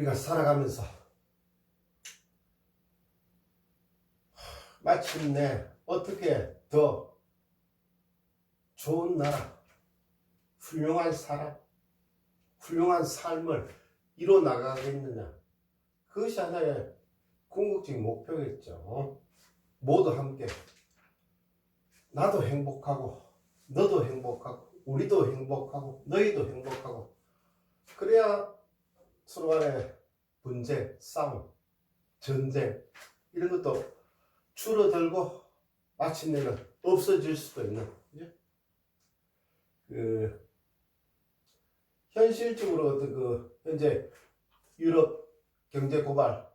우리가 살아가면서 마침내 어떻게 더 좋은 나라, 훌륭한 사람, 훌륭한 삶을 이뤄 나가겠느냐. 그것이 하나의 궁극적인 목표겠죠. 모두 함께 나도 행복하고 너도 행복하고 우리도 행복하고 너희도 행복하고 그래야 서로 간의 분쟁, 싸움, 전쟁 이런 것도 줄어들고 마침내는 없어질 수도 있는 그죠? 그 현실적으로 어떤 그 현재 유럽 경제 고발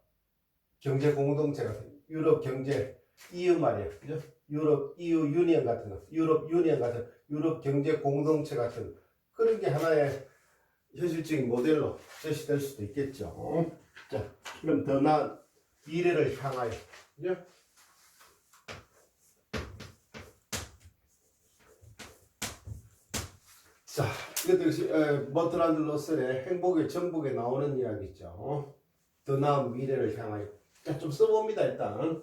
경제 공동체 같은 유럽 경제 EU 말이에요. 그죠? 유럽 EU 유니언 같은 거, 유럽 유니언 같은 유럽 경제 공동체 같은 그런 게 하나의 현실적인 모델로 제시될 수도 있겠죠. 자, 그럼 더 나은 미래를 향하여, 그죠? 자, 이것도 역시 러셀의 행복의 정복에 나오는 이야기죠. 더 나은 미래를 향하여. 자, 좀 써봅니다, 일단.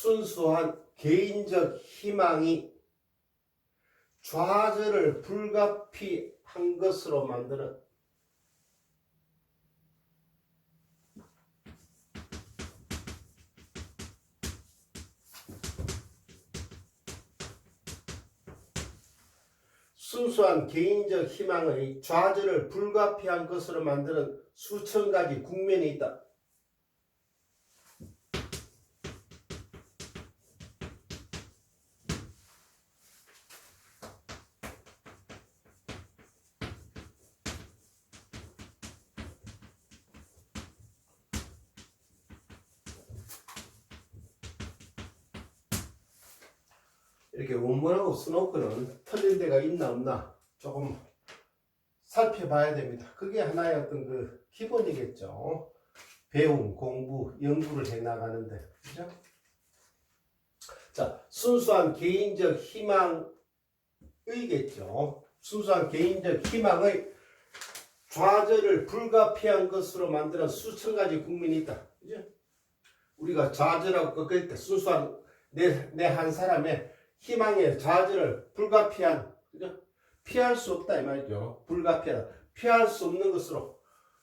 순수한 개인적 희망이 좌절을 불가피한 것으로 만드는 순수한 개인적 희망의 좌절을 불가피한 것으로 만드는 수천 가지 국면이 있다. 이렇게 원문하고 써놓고는 틀린 데가 있나 없나 조금 살펴봐야 됩니다. 그게 하나의 어떤 그 기본이겠죠. 배움, 공부, 연구를 해 나가는데, 그죠? 자, 순수한 개인적 희망의겠죠. 순수한 개인적 희망의 좌절을 불가피한 것으로 만드는 수천 가지 국민이 있다. 그죠? 우리가 좌절하고 꺾을 때 순수한 내, 내 한 사람의 희망의 좌절을 불가피한, 그죠? 피할 수 없다, 이 말이죠. 불가피하다. 피할 수 없는 것으로.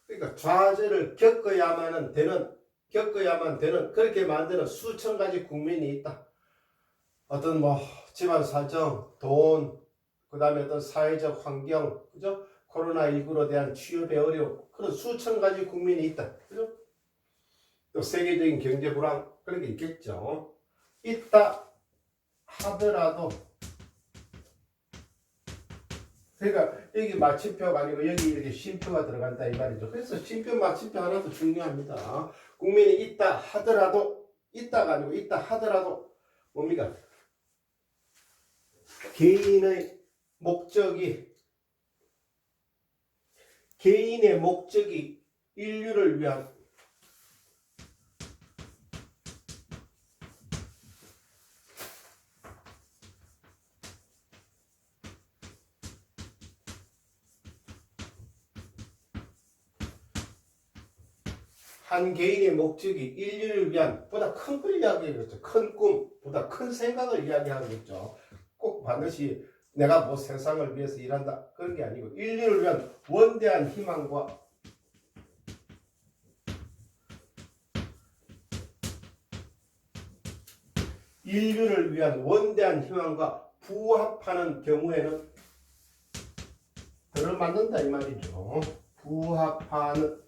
그러니까 좌절을 겪어야만 되는, 겪어야만 되는, 그렇게 만드는 수천 가지 국민이 있다. 어떤 뭐, 집안 사정, 돈, 그 다음에 어떤 사회적 환경, 그죠? 코로나 19로 대한 취업의 어려움, 그런 수천 가지 국민이 있다. 그죠? 또 세계적인 경제 불안, 그런 게 있겠죠. 있다 하더라도 그러니까 여기 마침표가 아니고 여기 이렇게 쉼표가 들어간다 이 말이죠. 그래서 쉼표 마침표 하나도 중요합니다. 국민이 있다 하더라도 있다가 아니고 있다 하더라도 뭡니까? 개인의 목적이 개인의 목적이 인류를 위한 한 개인의 목적이 인류를 위한 보다 큰 걸 이야기하겠죠. 큰 꿈, 보다 큰 생각을 이야기하겠죠. 꼭 반드시 내가 뭐 세상을 위해서 일한다. 그런 게 아니고 인류를 위한 원대한 희망과 인류를 위한 원대한 희망과 부합하는 경우에는 들어맞는다 이 말이죠. 부합하는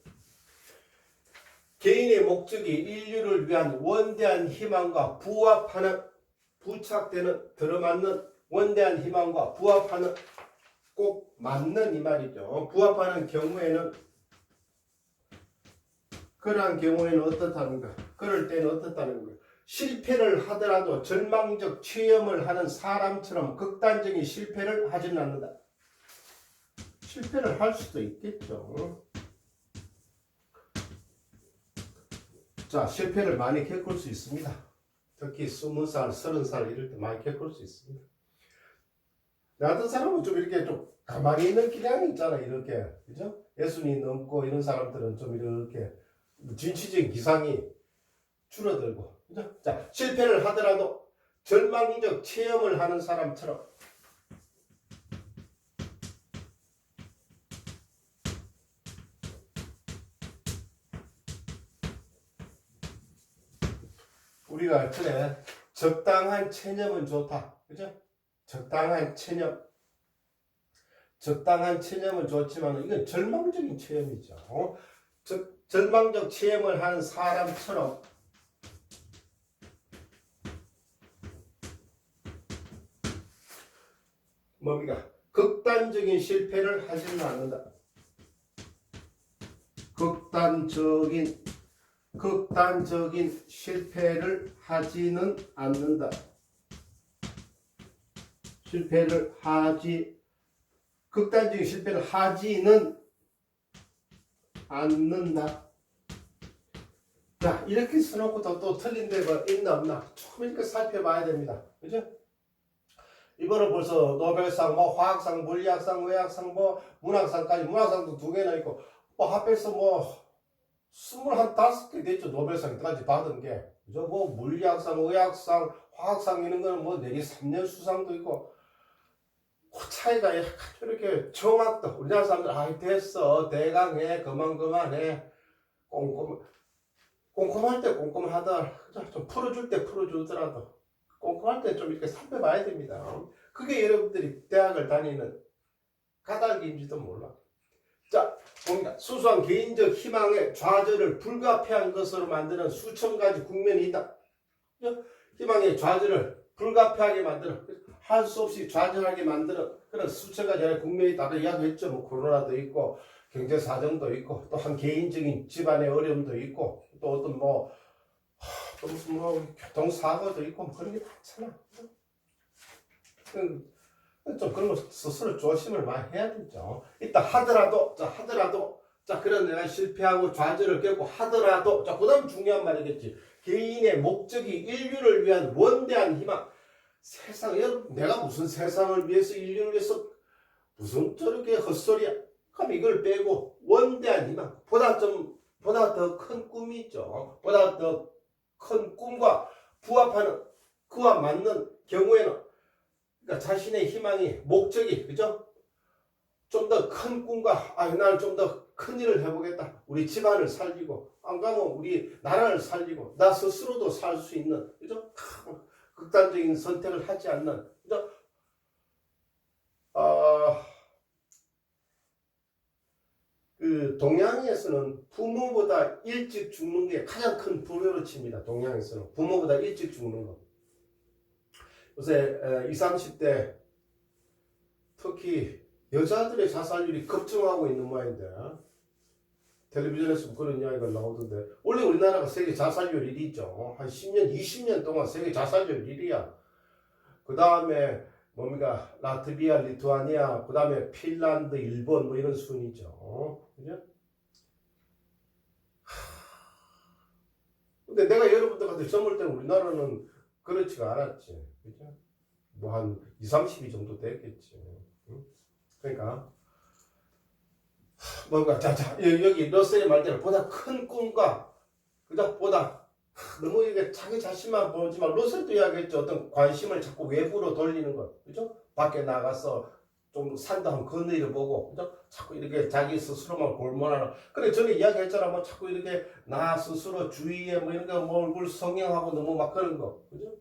개인의 목적이 인류를 위한 원대한 희망과 부합하는 부착되는 들어맞는 원대한 희망과 부합하는 꼭 맞는 이 말이죠. 부합하는 경우에는 그러한 경우에는 어떻다는가? 그럴 때는 어떻다는 거예요? 실패를 하더라도 절망적 체험을 하는 사람처럼 극단적인 실패를 하지는 않는다. 실패를 할 수도 있겠죠. 자, 실패를 많이 겪을 수 있습니다. 특히 20살, 30살 이럴 때 많이 겪을 수 있습니다. 나 같은 사람은 좀 이렇게 좀 가만히 있는 기량이 있잖아, 이렇게. 그죠? 예순이 넘고 이런 사람들은 좀 이렇게 진취적인 기상이 줄어들고. 그죠? 자, 실패를 하더라도 절망적 체험을 하는 사람처럼 우리가 그래 적당한 체념은 좋다. 그죠? 적당한 체념. 적당한 체념은 좋지만 이건 절망적인 체험이죠. 어? 적, 절망적 체험을 하는 사람처럼 뭡니까? 극단적인 실패를 하지는 않는다. 극단적인 극단적인 실패를 하지는 않는다. 실패를 하지 극단적인 실패를 하지는 않는다. 자 이렇게 써놓고도 또 틀린 데가 있나 없나 이렇게 살펴봐야 됩니다. 그죠? 이거는 벌써 노벨상, 뭐 화학상, 물리학상, 의학상, 뭐 문학상까지 문학상도 두 개나 있고 뭐 합해서 뭐 스물한 다섯 개 됐죠. 노벨상까지 받은 게. 그죠? 뭐 물리학상, 의학상, 화학상 이런 거는 뭐 내리 3년 수상도 있고. 그 차이가 이렇게 정확도 우리나라 사람들 아이 됐어. 대강해. 그만 그만해. 꼼꼼 꼼꼼할 때 꼼꼼하다? 좀 풀어줄 때 풀어주더라도. 꼼꼼할 때 좀 이렇게 살펴봐야 됩니다. 그게 여러분들이 대학을 다니는 까닭인지도 몰라 자 뭡니까 수수한 개인적 희망의 좌절을 불가피한 것으로 만드는 수천 가지 국면이 있다 그죠? 희망의 좌절을 불가피하게 만드는 할수 없이 좌절하게 만드는 그런 수천 가지 국면이 있다. 이야기 했죠. 뭐 코로나도 있고 경제 사정도 있고 또 한 개인적인 집안의 어려움도 있고 또 어떤 뭐, 하, 또 무슨 뭐 교통사고도 있고 뭐 그런 게 많잖아. 음, 좀 그런 거 스스로 조심을 많이 해야 되죠. 이따 하더라도 자 하더라도 자 그런 내가 실패하고 좌절을 겪고 하더라도 자 그 다음 중요한 말이겠지. 개인의 목적이 인류를 위한 원대한 희망. 세상 여러분 내가 무슨 세상을 위해서 인류를 위해서 무슨 저렇게 헛소리야. 그럼 이걸 빼고 원대한 희망 보다 좀 보다 더 큰 꿈이 있죠. 보다 더 큰 꿈과 부합하는 그와 맞는 경우에는 그러니까 자신의 희망이 목적이 그죠? 좀 더 큰 꿈과 아 나는 좀 더 큰 일을 해보겠다. 우리 집안을 살리고 안 가면 우리 나라를 살리고 나 스스로도 살 수 있는 그죠? 극단적인 선택을 하지 않는 그죠? 아, 그 동양에서는 부모보다 일찍 죽는 게 가장 큰 불효로 칩니다. 동양에서는 부모보다 일찍 죽는 거. 요새 20, 30대 특히 여자들의 자살률이 급증하고 있는 모양인데 텔레비전에서 그런 이야기가 나오던데 원래 우리나라가 세계 자살률 1위죠. 한 10년, 20년 동안 세계 자살률 1위야. 그 다음에 뭡니까 라트비아, 리투아니아, 그 다음에 핀란드, 일본 뭐 이런 순이죠. 그죠? 근데 내가 여러분들한테 선물 때는 우리나라는 그렇지가 않았지. 그죠? 뭐한 2, 30위 정도 됐겠지. 응? 그러니까 뭔가 자자 여기 러셀의 말대로 보다 큰 꿈과 그다 보다 너무 이게 자기 자신만 보지만 러셀도 이야기했죠. 어떤 관심을 자꾸 외부로 돌리는 것, 그죠? 밖에 나가서 좀 산다 한 그늘을 보고, 그죠? 자꾸 이렇게 자기 스스로만 골몰하는. 근데 전에 이야기했잖아. 뭐 자꾸 이렇게 나 스스로 주위에 뭐 이런 거 뭐 얼굴 성형하고 너무 막 그런 거, 그죠?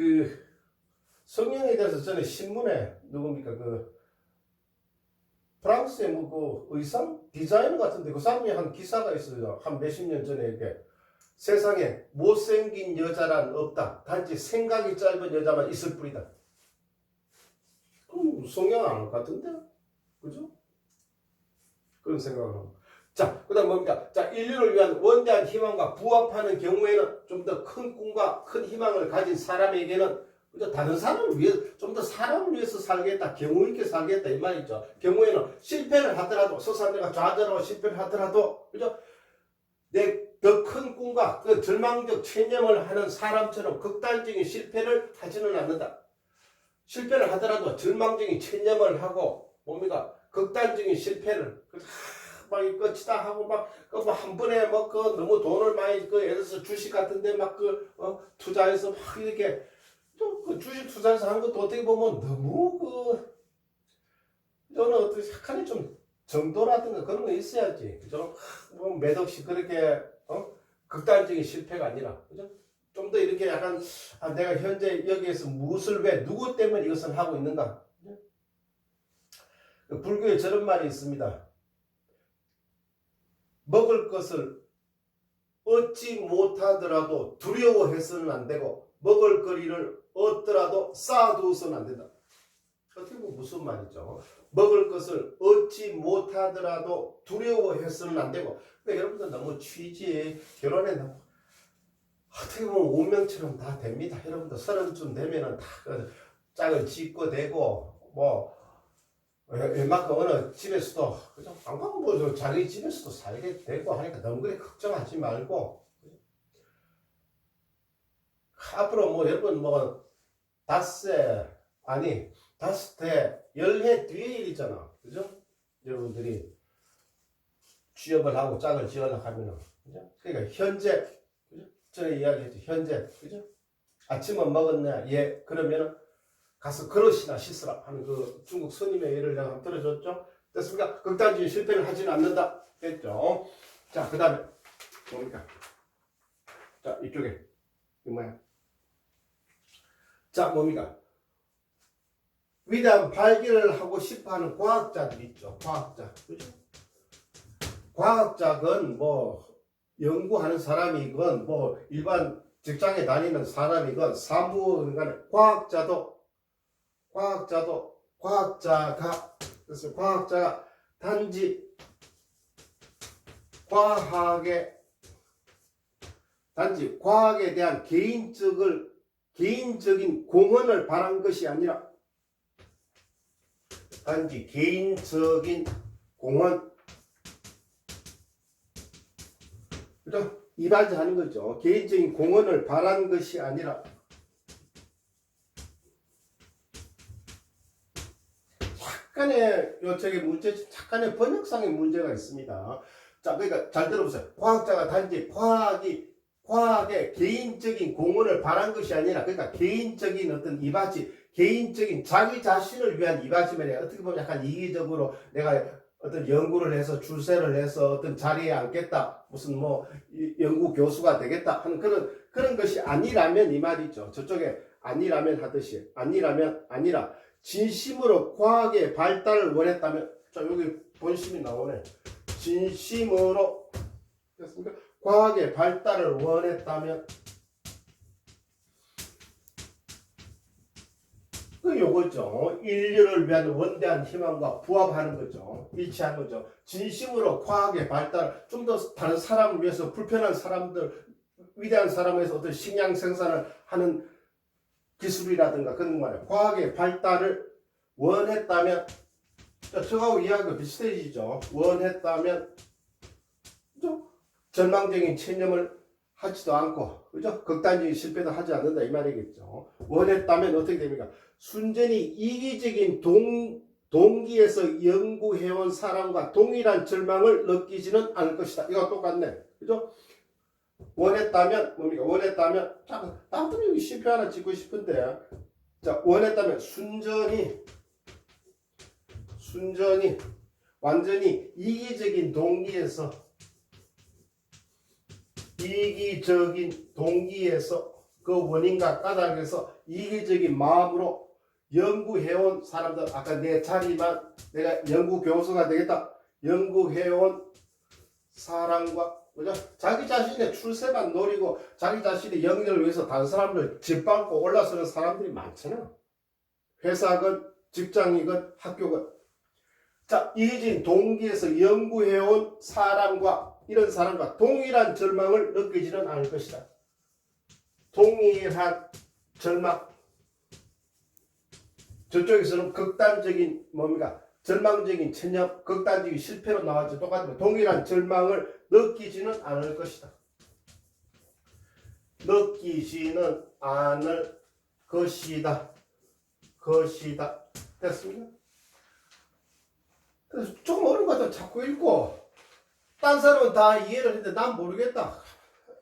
그 성형에 대해서 전에 신문에 누굽니까 그 프랑스의 뭐그 의상 디자이너 같은데 그 사람이 한 기사가 있어요. 한 몇십 년 전에 이렇게 세상에 못생긴 여자란 없다. 단지 생각이 짧은 여자만 있을 뿐이다. 그럼 성형 안 같은데? 그죠? 그런 생각을 합니다. 자, 그 다음 뭡니까? 자, 인류를 위한 원대한 희망과 부합하는 경우에는 좀 더 큰 꿈과 큰 희망을 가진 사람에게는? 다른 사람을 위해 좀 더 사람을 위해서 살겠다, 경우 있게 살겠다 이 말이죠. 경우에는 실패를 하더라도 서산대가 좌절하고 실패를 하더라도 그죠? 내 더 큰 꿈과 그 절망적 체념을 하는 사람처럼 극단적인 실패를 하지는 않는다. 실패를 하더라도 절망적인 체념을 하고 뭡니까 극단적인 실패를 그, 하, 막 끝이다 하고 막그뭐한 번에 뭐 그 너무 돈을 많이 그 예를 들어서 주식 같은데 막그 어, 투자해서 막 이렇게 또그 주식 투자해서 하는 것도 어떻게 보면 너무 그 저는 어떻게 약간의 좀 정도라든가 그런 거 있어야지 그죠? 뭐 매덕시 그렇게 어? 극단적인 실패가 아니라 그죠? 좀 더 이렇게 약간 아, 내가 현재 여기에서 무엇을 왜 누구 때문에 이것을 하고 있는가? 그 불교에 저런 말이 있습니다. 먹을 것을 얻지 못하더라도 두려워해서는 안 되고 먹을 거리를 얻더라도 쌓아두어서는 안 된다. 어떻게 보면 무슨 말이죠? 먹을 것을 얻지 못하더라도 두려워해서는 안 되고 그러니까 여러분들 너무 취지 결혼에 어떻게 보면 운명처럼 다 됩니다. 여러분들 서른쯤 되면은 다그 짝을 짓고 되고 뭐 웬만큼 어느 집에서도 그죠? 안 가면 뭐저 자기 집에서도 살게 되고 하니까 너무 그래 걱정하지 말고 앞으로 뭐 여러분 뭐 닷새 아니 다섯 해, 열해 뒤에 일이잖아. 그죠? 여러분들이 취업을 하고 짝을 지으려고 하면은. 그죠? 그러니까 현재, 그죠? 전에 이야기했죠. 현재. 그죠? 아침은 먹었냐? 예. 그러면은 가서 그릇이나 씻으라 하는 그 중국 스님의 예를 내가 들어줬죠. 됐습니까? 극단적인 실패를 하지는 않는다. 됐죠? 자, 그 다음에 뭡니까? 자, 이쪽에. 이 뭐야? 자, 뭡니까? 위대한 발견을 하고 싶어하는 과학자들 있죠. 과학자, 그죠? 과학자건 뭐 연구하는 사람이건 뭐 일반 직장에 다니는 사람이건 사무간 과학자도 과학자도 과학자가 그래서 과학자가 단지 과학에 단지 과학에 대한 개인적을 개인적인 공헌을 바란 것이 아니라 단지 개인적인 공헌 그죠? 이바지 하는 거죠. 개인적인 공헌을 바란 것이 아니라 약간의 요책의 문제, 약간의 번역상의 문제가 있습니다. 자, 그러니까 잘 들어보세요. 과학자가 단지 과학이 과학의 개인적인 공헌을 바란 것이 아니라 그러니까 개인적인 어떤 이바지 개인적인 자기 자신을 위한 이바지면에 어떻게 보면 약간 이기적으로 내가 어떤 연구를 해서 출세를 해서 어떤 자리에 앉겠다 무슨 뭐 연구 교수가 되겠다 하는 그런 그런 것이 아니라면 이 말이죠 저쪽에 아니라면 하듯이 아니라면 아니라 진심으로 과학의 발달을 원했다면 자 여기 본심이 나오네 진심으로 됐습니까 과학의 발달을 원했다면 그 요거죠. 인류를 위한 원대한 희망과 부합하는 거죠. 일치하는 거죠. 진심으로 과학의 발달, 좀 더 다른 사람을 위해서 불편한 사람들, 위대한 사람을 위해서 어떤 식량 생산을 하는 기술이라든가 그런 거예요. 과학의 발달을 원했다면, 저하고 이야기가 비슷해지죠. 원했다면, 그죠? 절망적인 체념을 하지도 않고, 그죠? 극단적인 실패도 하지 않는다 이 말이겠죠. 원했다면 어떻게 됩니까? 순전히 이기적인 동, 동기에서 연구해온 사람과 동일한 절망을 느끼지는 않을 것이다. 이거 똑같네. 그죠? 원했다면, 뭡니까? 원했다면, 자, 나도 여기 실패 하나 찍고 싶은데, 자, 원했다면 순전히, 순전히, 완전히 이기적인 동기에서, 이기적인 동기에서, 그 원인과 까닭에서 이기적인 마음으로 연구해온 사람들 아까 내 자리만 내가 연구 교수가 되겠다 연구해온 사람과 그죠? 자기 자신의 출세만 노리고 자기 자신의 영역을 위해서 다른 사람을 짓밟고 올라서는 사람들이 많잖아 회사건 직장이건 학교건 자 이진 동기에서 연구해온 사람과 이런 사람과 동일한 절망을 느끼지는 않을 것이다 동일한 절망 저쪽에서는 극단적인 뭡니까? 절망적인 체념, 극단적인 실패로 나왔지 똑같은 동일한 절망을 느끼지는 않을 것이다. 느끼지는 않을 것이다. 것이다. 됐습니까? 그래서 조금 어려운 것도 자꾸 읽고 딴 사람은 다 이해를 했는데 난 모르겠다.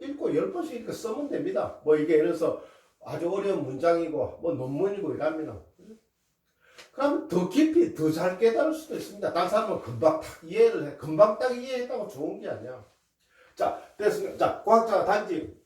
읽고 열 번씩 이렇게 쓰면 됩니다. 뭐 이게 예를 들어서 아주 어려운 문장이고 뭐 논문이고 이랍니다. 그럼 더 깊이 더 잘 깨달을 수도 있습니다. 다른 사람은 금방 딱 이해를 해. 금방 딱 이해했다고 좋은 게 아니야. 자, 됐습니다. 자, 과학자가 단지,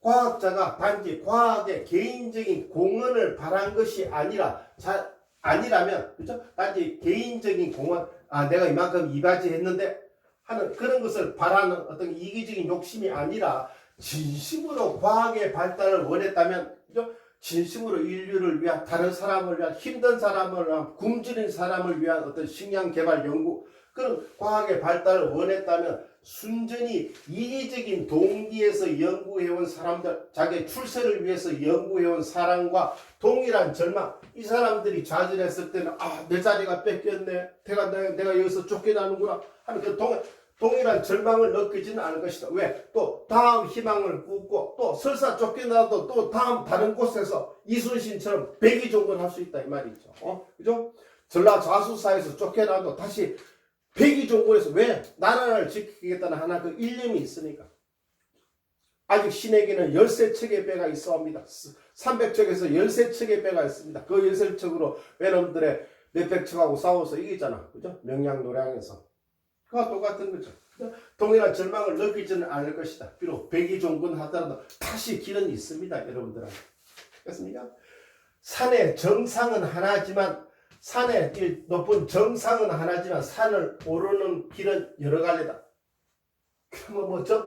과학자가 단지 과학의 개인적인 공헌을 바란 것이 아니라, 자, 아니라면, 그죠? 단지 개인적인 공헌, 아, 내가 이만큼 이바지 했는데 하는 그런 것을 바라는 어떤 이기적인 욕심이 아니라, 진심으로 과학의 발달을 원했다면, 그죠? 진심으로 인류를 위한 다른 사람을 위한 힘든 사람을 위한 굶주린 사람을 위한 어떤 식량 개발 연구 그런 과학의 발달을 원했다면 순전히 이기적인 동기에서 연구해온 사람들 자기의 출세를 위해서 연구해온 사람과 동일한 절망. 이 사람들이 좌절했을 때는 아 내 자리가 뺏겼네. 내가, 내가, 여기서 쫓겨나는구나 하는 그 동, 동일한 절망을 느끼지는 않을 것이다. 왜? 또 다음 희망을 꾸고 또 설사 쫓겨나도 또 다음 다른 곳에서 이순신처럼 백의종군할 수 있다 이 말이죠. 어? 그죠? 전라 좌수사에서 쫓겨나도 다시 백의종군에서 왜? 나라를 지키겠다는 하나 그 일념이 있으니까. 아직 신에게는 열세 척의 배가 있어옵니다. 300척에서 열세 척의 배가 있습니다. 그 열세 척으로 외놈들의 몇백 척하고 싸워서 이기잖아. 그죠? 명량 노량에서. 그와 똑같은 거죠. 동일한 절망을 느끼지는 않을 것이다. 비록 백의종군 하더라도 다시 길은 있습니다. 여러분들한테. 그렇습니까? 산의 정상은 하나지만 산의 이 높은 정상은 하나지만 산을 오르는 길은 여러 갈래다. 그러면 뭐 저